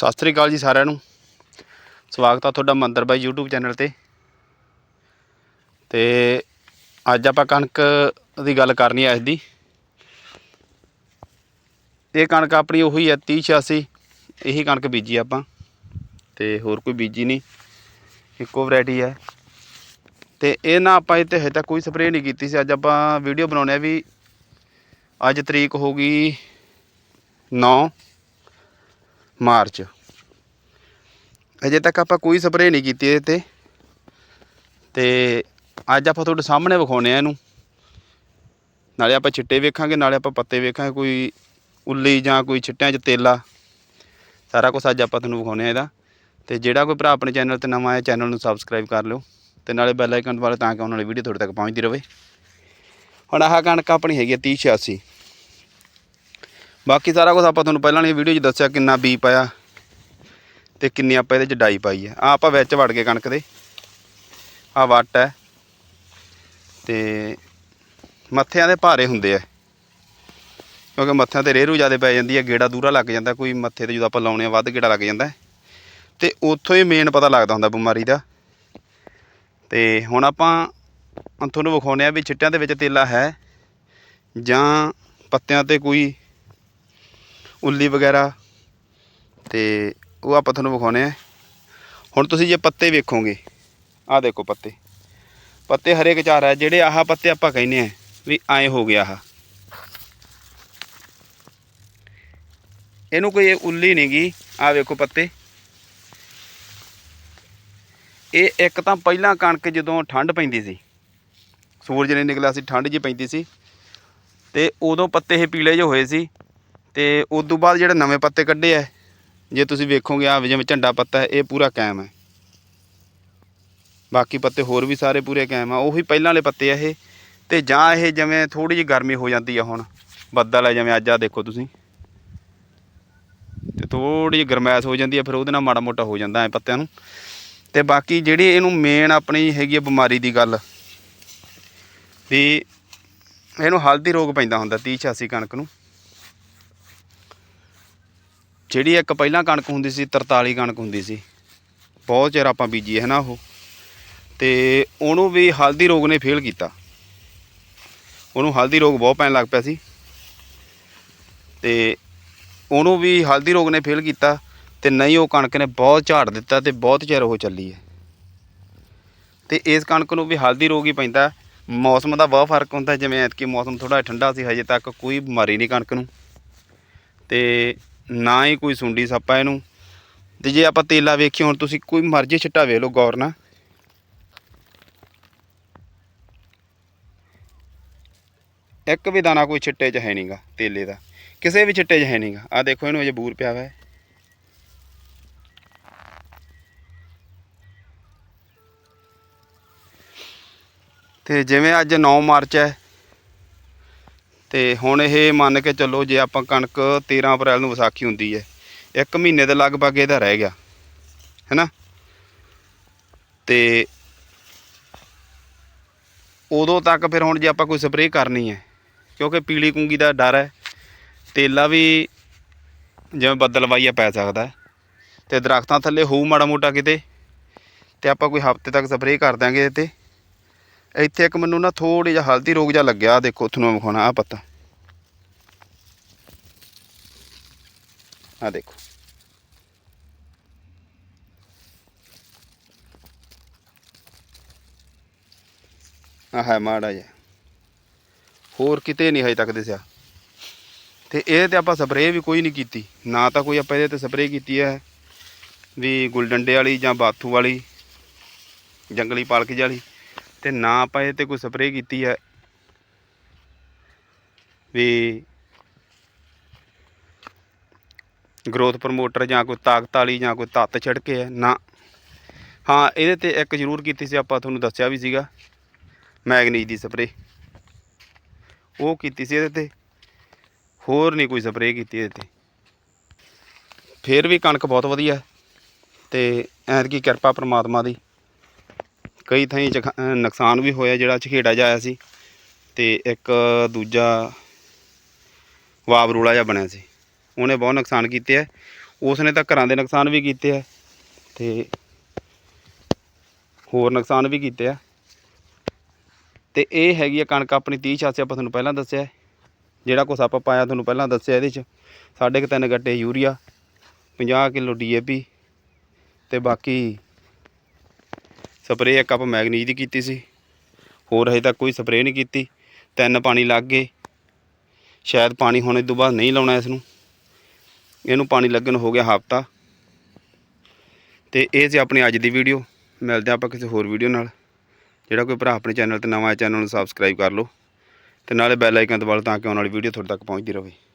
ਸਤਿ ਸ੍ਰੀ ਅਕਾਲ ਜੀ ਸਾਰਿਆਂ ਨੂੰ। ਸਵਾਗਤ ਆ ਤੁਹਾਡਾ ਮੰਦਰ ਬਾਈ YouTube ਚੈਨਲ ਤੇ। ਤੇ ਅੱਜ ਆਪਾਂ ਕਣਕ ਦੀ ਗੱਲ ਕਰਨੀ ਹੈ ਅੱਜ ਦੀ। ਇਹ ਕਣਕ ਆਪਣੀ ਉਹੀ ਹੈ 3086 ਇਹੀ ਕਣਕ ਬੀਜੀ ਆਪਾਂ। ਤੇ ਹੋਰ ਕੋਈ ਬੀਜੀ ਨਹੀਂ, ਇੱਕੋ ਵੈਰਾਈਟੀ ਹੈ ਤੇ ਇਹ ਨਾ ਆਪਾਂ ਇੱਥੇ ਹਜੇ ਤੱਕ ਕੋਈ ਸਪਰੇਅ ਨਹੀਂ ਕੀਤੀ ਸੀ। ਅੱਜ ਆਪਾਂ ਵੀਡੀਓ ਬਣਾਉਣੇ ਆ ਵੀ ਅੱਜ ਤਰੀਕ ਹੋ ਗਈ 9 ਮਾਰਚ। ਅਜੇ ਤੱਕ ਆਪਾਂ ਕੋਈ ਸਪਰੇਅ ਨਹੀਂ ਕੀਤੀ ਇਹਦੇ ਤੇ। ਤੇ ਅੱਜ ਆਪਾਂ ਤੁਹਾਡੇ ਸਾਹਮਣੇ ਵਿਖਾਉਣੇ ਆ ਇਹਨੂੰ। ਨਾਲੇ ਆਪਾਂ ਛਿੱਟੇ ਵੇਖਾਂਗੇ, ਨਾਲੇ ਆਪਾਂ ਪੱਤੇ ਵੇਖਾਂਗੇ, ਕੋਈ ਉੱਲੀ ਜਾਂ ਕੋਈ ਛਿੱਟਿਆਂ 'ਚ ਤੇਲਾ। ਸਾਰਾ ਕੁਝ ਅੱਜ ਆਪਾਂ ਤੁਹਾਨੂੰ ਵਿਖਾਉਣੇ ਆ ਇਹਦਾ। ਤੇ ਜਿਹੜਾ ਕੋਈ ਭਰਾ ਆਪਣੇ ਚੈਨਲ ਤੇ ਨਵਾਂ ਆਇਆ, ਚੈਨਲ ਨੂੰ ਸਬਸਕ੍ਰਾਈਬ ਕਰ ਲਿਓ। ਤੇ ਨਾਲੇ ਬੈਲ ਆਈਕਨ ਵਾਲੇ ਤਾਂ ਕਿ ਉਹਨਾਂ ਵਾਲੀ ਵੀਡੀਓ ਤੁਹਾਡੇ ਤੱਕ ਪਹੁੰਚਦੀ ਰਹੇ। ਹੁਣ ਆਹ ਕਣਕ ਆਪਣੀ ਹੈਗੀ ਆ 3086 ਬਾਕੀ ਸਾਰਾ ਕੁਝ ਆਪਾਂ ਤੁਹਾਨੂੰ ਪਹਿਲਾਂ ਵਾਲੀ ਵੀਡੀਓ 'ਚ ਦੱਸਿਆ ਕਿੰਨਾ ਬੀ ਪਾਇਆ ਤੇ ਕਿੰਨੀ ਆਪਾਂ ਇਹਦੇ 'ਚ ਡਾਈ ਪਾਈ ਹੈ। ਆ ਆਪਾਂ ਵਿੱਚ ਵੜ ਗਏ ਕਣਕ ਦੇ। ਆ ਵੱਟ ਹੈ। ਤੇ ਮੱਥਿਆਂ ਦੇ ਭਾਰੇ ਹੁੰਦੇ ਆ। ਕਿਉਂਕਿ ਮੱਥਿਆਂ ਤੇ ਰੇਰੂ ਜ਼ਿਆਦਾ ਪੈ ਜਾਂਦੀ ਹੈ, ਗੇੜਾ ਦੂਰਾ ਲੱਗ ਜਾਂਦਾ, ਕੋਈ ਮੱਥੇ ਤੇ ਜਦੋਂ ਆਪਾਂ ਲਾਉਣੇ ਆ, ਵੱਧ ਗੇੜਾ ਲੱਗ ਜਾਂਦਾ ਹੈ। ਤੇ ਉੱਥੋਂ ਹੀ ਮੇਨ ਪਤਾ ਲੱਗਦਾ ਹੁੰਦਾ ਬਿਮਾਰੀ ਦਾ। ਤੇ ਹੁਣ ਆਪਾਂ ਤੁਹਾਨੂੰ ਵਿਖਾਉਣੇ ਆ ਵੀ ਛਿੱਟਿਆਂ ਦੇ ਵਿੱਚ ਤੇਲਾ ਹੈ ਜਾਂ ਪੱਤਿਆਂ ਤੇ ਕੋਈ ਉੱਲੀ ਵਗੈਰਾ ਤੇ ਉਹ ਆਪਾਂ ਤੁਹਾਨੂੰ ਵਿਖਾਉਣੇ ਆ। ਹੁਣ ਤੁਸੀਂ ਜੇ ਪੱਤੇ ਵੇਖੋਗੇ, ਆਹ ਦੇਖੋ ਪੱਤੇ। ਪੱਤੇ ਹਰੇਕ ਚਾਰ ਹੈ ਜਿਹੜੇ ਆਹ ਪੱਤੇ ਆਪਾਂ ਕਹਿੰਦੇ ਆ ਵੀ ਐਂ ਹੋ ਗਿਆ ਆਹ। ਇਹਨੂੰ ਕੋਈ ਉੱਲੀ ਨਹੀਂ ਗੀ, ਆਹ ਵੇਖੋ ਪੱਤੇ। ਇਹ ਇੱਕ ਤਾਂ ਪਹਿਲਾਂ ਕਣਕ ਜਦੋਂ ਠੰਡ ਪੈਂਦੀ ਸੀ, ਸੂਰਜ ਨੇ ਨਿਕਲਿਆ ਸੀ ਠੰਡ ਜੀ ਪੈਂਦੀ ਸੀ, ਤੇ ਉਦੋਂ ਪੱਤੇ ਇਹ ਪੀਲੇ ਜਿਹੇ ਹੋਏ ਸੀ। ਤੇ ਉਸ ਤੋਂ ਬਾਅਦ ਜਿਹੜੇ ਨਵੇਂ ਪੱਤੇ ਕੱਢੇ ਆ ਜੇ ਤੁਸੀਂ ਵੇਖੋਗੇ ਆ ਜਿਵੇਂ ਝੰਡਾ ਪੱਤਾ ਇਹ ਪੂਰਾ ਕਾਇਮ ਹੈ ਬਾਕੀ ਪੱਤੇ ਹੋਰ ਵੀ ਸਾਰੇ ਪੂਰੇ ਕਾਇਮ ਆ, ਉਹੀ ਪਹਿਲਾਂ ਵਾਲੇ ਪੱਤੇ ਆ ਇਹ। ਤੇ ਜਾਂ ਇਹ ਜਿਵੇਂ ਥੋੜੀ ਜਿਹੀ ਗਰਮੀ ਹੋ ਜਾਂਦੀ ਆ ਹੁਣ, ਬੱਦਲ ਹੈ ਜਿਵੇਂ ਅੱਜ ਆ ਦੇਖੋ ਤੁਸੀਂ। ਤੇ ਥੋੜੀ ਜਿਹੀ ਗਰਮੈਸ਼ ਹੋ ਜਾਂਦੀ ਆ, ਫਿਰ ਉਹਦੇ ਨਾਲ ਮਾੜਾ ਮੋਟਾ ਹੋ ਜਾਂਦਾ ਐ ਪੱਤਿਆਂ ਨੂੰ। ਤੇ ਬਾਕੀ ਜਿਹੜੀ ਇਹਨੂੰ ਮੇਨ ਆਪਣੀ ਹੈਗੀ ਆ ਬਿਮਾਰੀ ਦੀ ਗੱਲ, ਵੀ ਇਹਨੂੰ ਹਲਦੀ ਰੋਗ ਪੈਂਦਾ ਹੁੰਦਾ 30 86 ਕਣਕ ਨੂੰ। ਜਿਹੜੀ ਇੱਕ ਪਹਿਲਾਂ ਕਣਕ ਹੁੰਦੀ ਸੀ 43 ਕਣਕ ਹੁੰਦੀ ਸੀ। ਬਹੁਤ ਚਿਰ ਆਪਾਂ ਬੀਜੀ ਹੈ ਨਾ ਉਹ। ਤੇ ਉਹਨੂੰ ਵੀ ਹਲਦੀ ਰੋਗ ਨੇ ਫੇਲ ਕੀਤਾ। ਉਹਨੂੰ ਹਲਦੀ ਰੋਗ ਬਹੁਤ ਪੈਣ ਲੱਗ ਪਿਆ ਸੀ। ਤੇ ਉਹਨੂੰ ਵੀ ਹਲਦੀ ਰੋਗ ਨੇ ਫੇਲ ਕੀਤਾ ਤੇ ਨਹੀਂ ਉਹ ਕਣਕ ਨੇ ਬਹੁਤ ਝਾੜ ਦਿੱਤਾ ਤੇ ਬਹੁਤ ਚਿਰ ਉਹ ਚੱਲੀ ਹੈ। ਤੇ ਇਸ ਕਣਕ ਨੂੰ ਵੀ ਹਲਦੀ ਰੋਗ ਹੀ ਪੈਂਦਾ। ਮੌਸਮ ਦਾ ਬਹੁਤ ਫ਼ਰਕ ਹੁੰਦਾ, ਜਿਵੇਂ ਐਤਕੀ ਮੌਸਮ ਥੋੜਾ ਠੰਡਾ ਸੀ, ਹਜੇ ਤੱਕ ਕੋਈ ਬਿਮਾਰੀ ਨਹੀਂ ਕਣਕ ਨੂੰ। ਤੇ ਨਾ ਹੀ ਕੋਈ ਸੁੰਡੀ ਸੱਪਾ ਇਹਨੂੰ। ਤੇ ਜੇ ਆਪਾਂ ਤੇਲਾ ਵੇਖੀਏ, ਹੁਣ ਤੁਸੀਂ ਕੋਈ ਮਰਜ਼ੀ ਛਿੱਟਾ ਵੇਖ ਲਓ ਗੌਰ ਨਾਲ। ਇੱਕ ਵੀ ਦਾਣਾ ਕੋਈ ਛਿੱਟੇ 'ਚ ਹੈ ਨਹੀਂਗਾ ਤੇਲੇ ਦਾ। ਕਿਸੇ ਵੀ ਛਿੱਟੇ 'ਚ ਹੈ ਨਹੀਂਗਾ ਆ ਦੇਖੋ, ਇਹਨੂੰ ਅਜੇ ਬੂਰ ਪਿਆ ਹੋਇਆ ਹੈ। ਤੇ ਜਿਵੇਂ ਅੱਜ 9 ਮਾਰਚ ਹੈ ਤੇ ਹੁਣ ਇਹ ਮੰਨ ਕੇ ਚੱਲੋ ਜੇ ਆਪਾਂ ਕਣਕ 13 ਅਪ੍ਰੈਲ ਨੂੰ ਵਿਸਾਖੀ ਹੁੰਦੀ ਹੈ, ਇੱਕ ਮਹੀਨੇ ਦੇ ਲਗਭਗ ਇਹਦਾ ਰਹਿ ਗਿਆ, ਹੈਨਾ? ਤੇ ਉਦੋਂ ਤੱਕ ਫਿਰ ਹੁਣ ਜੇ ਆਪਾਂ ਕੋਈ ਸਪਰੇਅ ਕਰਨੀ ਹੈ, ਕਿਉਂਕਿ ਪੀਲੀ ਕੁੰਗੀ ਦਾ ਡਰ ਹੈ, ਤੇਲਾ ਵੀ ਜਿਵੇਂ ਬੱਦਲਵਾਈਆ ਪੈ ਸਕਦਾ ਹੈ, ਤੇ ਦਰਖਤਾਂ ਥੱਲੇ ਹੋਊ ਮਾੜਾ ਮੋਟਾ ਕਿਤੇ, ਤੇ ਆਪਾਂ ਕੋਈ ਹਫ਼ਤੇ ਤੱਕ ਸਪਰੇਅ ਕਰ ਦਾਂਗੇ ਇਹਦੇ ਤੇ। ਇੱਥੇ ਇੱਕ ਮੈਨੂੰ ਨਾ ਥੋੜੀ ਜਿਹਾ ਹਲਦੀ ਰੋਗ ਜਿਹਾ ਲੱਗਿਆ, ਆਹ ਦੇਖੋ ਤੁਹਾਨੂੰ ਵਿਖਾਉਣਾ ਆ ਪੱਤਾ। ਆ ਦੇਖੋ। ਆ ਹੈ ਮਾੜਾ ਜਿਹਾ। ਹੋਰ ਕਿਤੇ ਨਹੀਂ ਹਜੇ ਤੱਕ ਦਿਸਿਆ। ਤੇ ਇਹ ਤੇ ਆਪਾਂ ਸਪਰੇਅ ਵੀ ਕੋਈ ਨਹੀਂ ਕੀਤੀ। ਨਾ ਤਾਂ ਕੋਈ ਆਪਾਂ ਇਹਦੇ ਤੇ ਸਪਰੇਅ ਕੀਤੀ ਹੈ, ਵੀ ਗੁਲਡੰਡੇ ਵਾਲੀ ਜਾਂ ਬਾਥੂ ਵਾਲੀ, ਜੰਗਲੀ ਪਾਲਕ ਜਿਹੀ ਵਾਲੀ। ਤੇ ਨਾ ਆਪਾਂ ਇਹ ਤੇ ਕੋਈ ਸਪਰੇਅ ਕੀਤੀ ਹੈ ਵੀ ਗਰੋਥ ਪ੍ਰਮੋਟਰ ਜਾਂ ਕੋਈ ਤਾਕਤ ਵਾਲੀ ਜਾਂ ਕੋਈ ਤੱਤ ਛਿੜਕੇ ਹੈ ਨਾ। ਹਾਂ, ਇਹਦੇ ਤੇ ਇੱਕ ਜ਼ਰੂਰ ਕੀਤੀ ਸੀ, ਆਪਾਂ ਤੁਹਾਨੂੰ ਦੱਸਿਆ ਵੀ ਸੀਗਾ ਮੈਗਨੀਜ ਦੀ ਸਪਰੇਅ ਉਹ ਕੀਤੀ ਸੀ ਇਹਦੇ ਤੇ, ਹੋਰ ਨਹੀਂ ਕੋਈ ਸਪਰੇਅ ਕੀਤੀ ਇਹਦੇ ਤੇ। ਫੇਰ ਵੀ ਕਣਕ ਬਹੁਤ ਵਧੀਆ ਹੈ ਤੇ ਐਤਕੀ ਕਿਰਪਾ ਪ੍ਰਮਾਤਮਾ ਦੀ। ਕਈ ਥਾਈਂ 'ਚ ਨੁਕਸਾਨ ਵੀ ਹੋਇਆ ਜਿਹੜਾ ਝਖੇੜਾ ਜਾਇਆ ਸੀ ਤੇ ਇੱਕ ਦੂਜਾ ਵਾਵਰੂਲਾ ਜਿਹਾ ਬਣਿਆ ਸੀ। ਉਹਨੇ ਬਹੁਤ ਨੁਕਸਾਨ ਕੀਤੇ ਆ। ਉਸ ਨੇ ਤਾਂ ਘਰਾਂ ਦੇ ਨੁਕਸਾਨ ਵੀ ਕੀਤੇ ਆ ਤੇ ਹੋਰ ਨੁਕਸਾਨ ਵੀ ਕੀਤੇ ਆ। ਤੇ ਇਹ ਹੈਗੀ ਆ ਕਣਕ ਆਪਣੀ 30 ਛਾਸੀ ਆਪਾਂ ਤੁਹਾਨੂੰ ਪਹਿਲਾਂ ਦੱਸਿਆ। ਜਿਹੜਾ ਕੁਛ ਆਪਾਂ ਪਾਇਆ ਤੁਹਾਨੂੰ ਪਹਿਲਾਂ ਦੱਸਿਆ ਇਹਦੇ ਚ। ਸਾਢੇ ਕੁ ਤਿੰਨ ਗੱਟੇ ਯੂਰੀਆ 50 ਕਿਲੋ ਡੀਏਪੀ ਤੇ ਬਾਕੀ ਸਪਰੇਅ ਇੱਕ ਆਪਾਂ ਮੈਗਨੀਜ ਦੀ ਕੀਤੀ ਸੀ। ਹੋਰ ਹਜੇ ਤੱਕ ਕੋਈ ਸਪਰੇਅ ਨਹੀਂ ਕੀਤੀ। ਤਿੰਨ ਪਾਣੀ ਲੱਗ ਗਏ। ਸ਼ਾਇਦ ਪਾਣੀ ਹੁਣ ਇਸ ਤੋਂ ਬਾਅਦ ਨਹੀਂ ਲਾਉਣਾ ਇਸ ਨੂੰ। ਇਹਨੂੰ ਪਾਣੀ ਲੱਗਣ ਹੋ ਗਿਆ ਹਫਤਾ। ਤੇ ਇਹ ਸੀ ਆਪਣੀ ਅੱਜ ਦੀ ਵੀਡੀਓ। ਮਿਲਦੇ ਹਾਂ ਆਪਾਂ ਕਿਸੇ ਹੋਰ ਵੀਡੀਓ ਨਾਲ। ਜਿਹੜਾ ਕੋਈ ਭਰਾ ਆਪਣੇ ਚੈਨਲ ਤੇ ਨਵਾਂ ਹੈ, ਚੈਨਲ ਨੂੰ ਸਬਸਕ੍ਰਾਈਬ ਕਰ ਲਓ। ਤੇ ਨਾਲੇ ਬੈਲ ਆਈਕਨ ਦਬਾ ਤਾਂ ਕਿ ਆਉਣ ਵਾਲੀ ਵੀਡੀਓ ਤੁਹਾਡੇ ਤੱਕ ਪਹੁੰਚਦੀ ਰਹੇ।